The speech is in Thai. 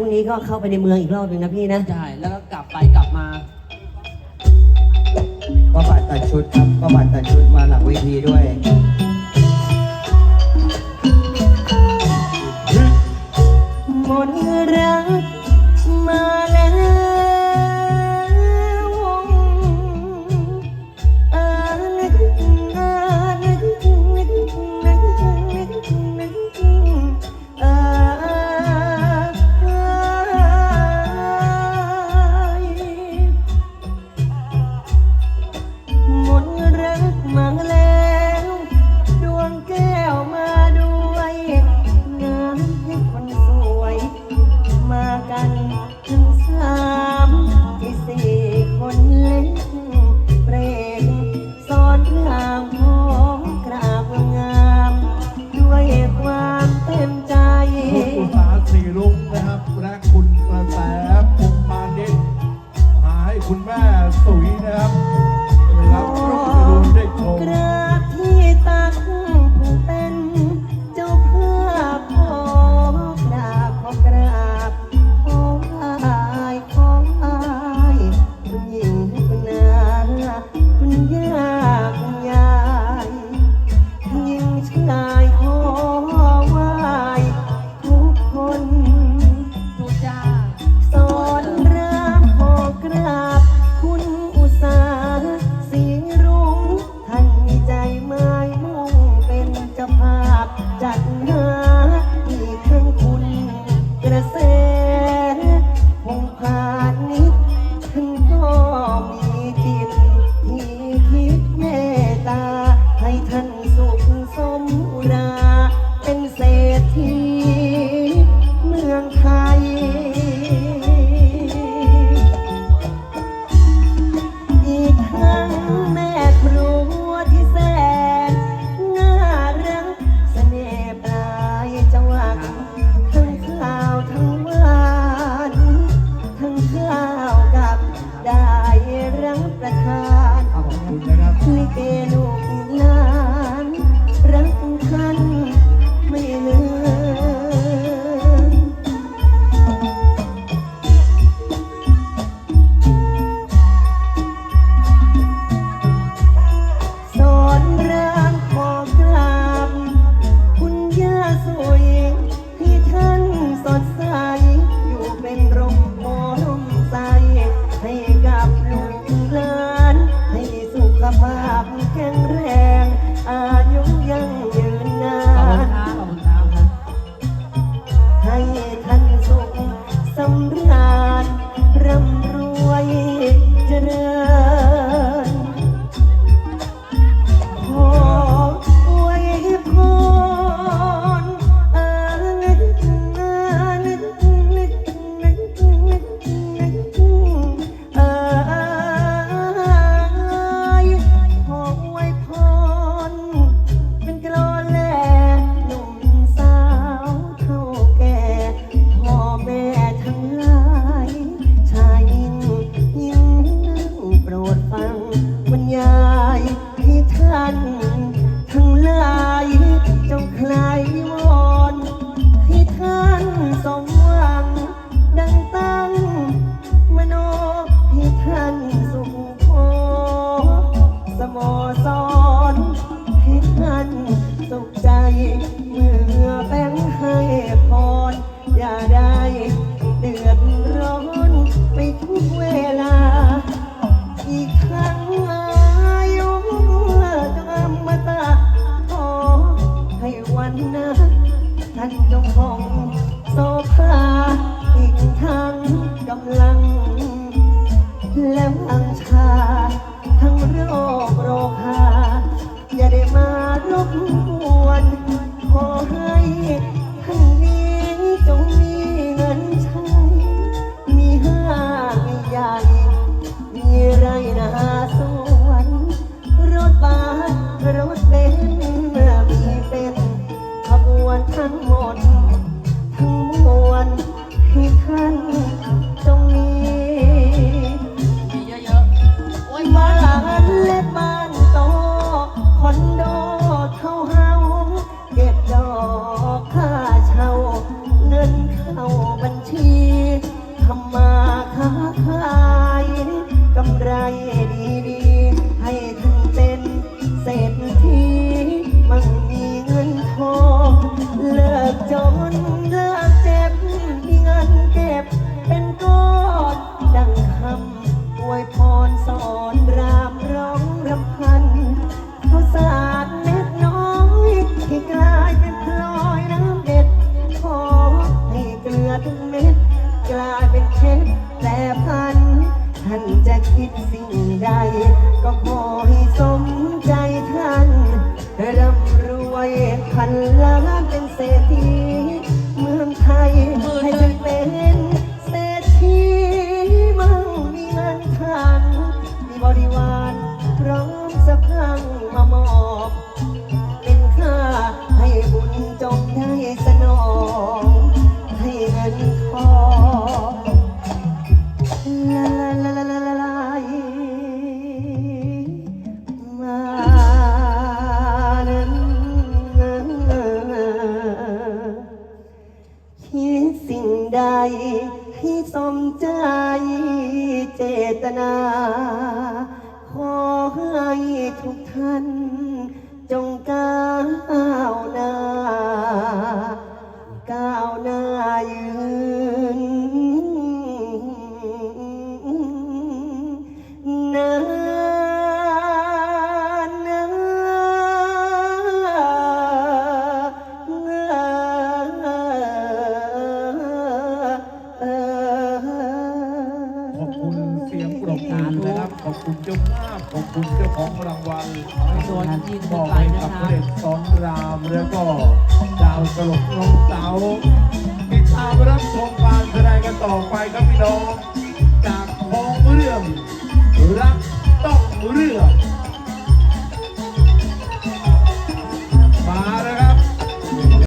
พรุ่งนี้ก็เข้าไปในเมืองอีกรอบหนึ่งนะพี่นะ ใช่แล้วก็กลับไปกลับมา ประบาทตัดชุดครับประบาทตัดชุดมาหลังเวทีด้วย หมดรัก yeah. ำลัง แล้วอังชา ทั้งโรคโรคา อย่าได้มารบกวนขอให้ যমুনা ตนา ขอให้ทุกท่านจงการ ตกงานนะครับขอบคุณเจ้าภาพขอบคุณเจ้าของรางวัลโดยที่บอกไปกับเด็กสอนรามแล้วก็ดาวตลกน้องสาวาติดตามรับชมการแสดงกันต่อไปครับพี่น้องจากของเรื่องรัก